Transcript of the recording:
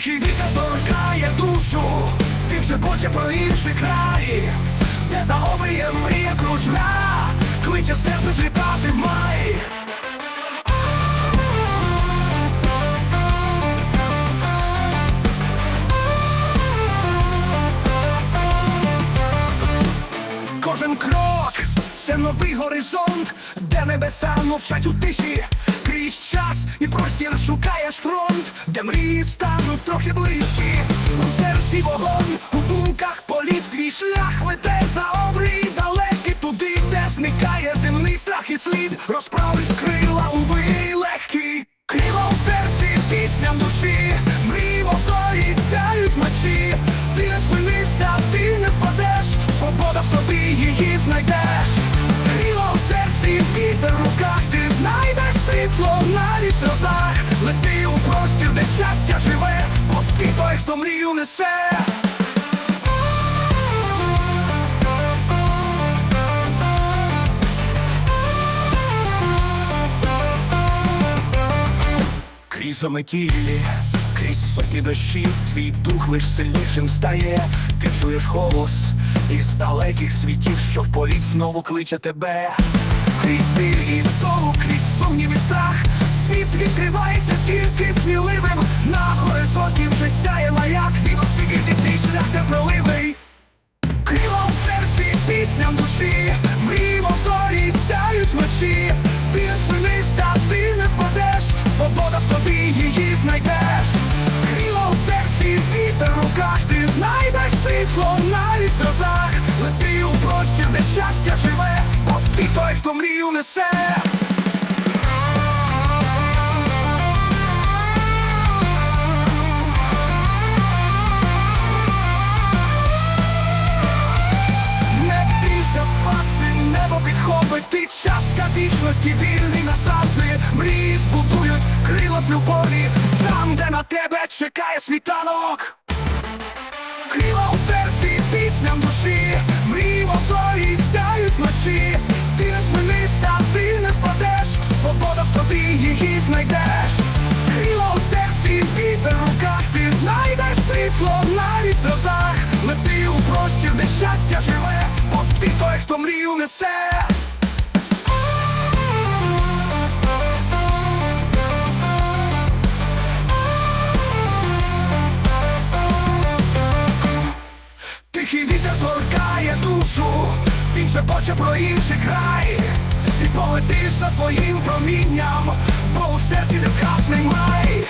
Тихий вітер торкає душу, Він же боче про інші краї, де за обрієм мрія кружна, кличе серце злітати в май. Кожен крок це новий горизонт, де небеса мовчать у тиші, крізь час і простір шукаєш фронт, де мрії стануть трохи ближчі. У серці вогонь, у думках політ, твій шлях веде за обрій далекий туди, де зникає земний страх і слід, розправить крила сльозах, лети у простір, де щастя живе, бо ти той, хто мрію несе. Крізь заметілі, крізь сотні дощів, твій дух лиш сильнішим стає, ти чуєш голос із далеких світів, що в політ знову кличе тебе. Крізь біль сяє маяк, він освіти твій шлях непроливий. Крила в серці, пісням душі, мрії зорі сяють вночі. Ти не спинився, ти не впадеш, свобода в тобі її знайдеш. Крила в серці, вітер в руках, ти знайдеш світло навіть в сльозах. Лети у простір, де щастя живе, бо ти той, хто мрію несе. Вічності, вільний назавжди. Мрії збудують крила з любові, там, де на тебе чекає світанок. Крила у серці, пісням душі, мрії в зорі сяють вночі. Ти не спинився, ти не впадеш, свобода в тобі її знайдеш. Крила у серці, вітер в руках, ти знайдеш світло навіть в сльозах. Лети у простір, де щастя живе, бо ти той, хто мрію несе. Тихий вітер торкає душу, він же поче про інший край. Ти полетиш за своїм промінням, бо у серці не згасний май.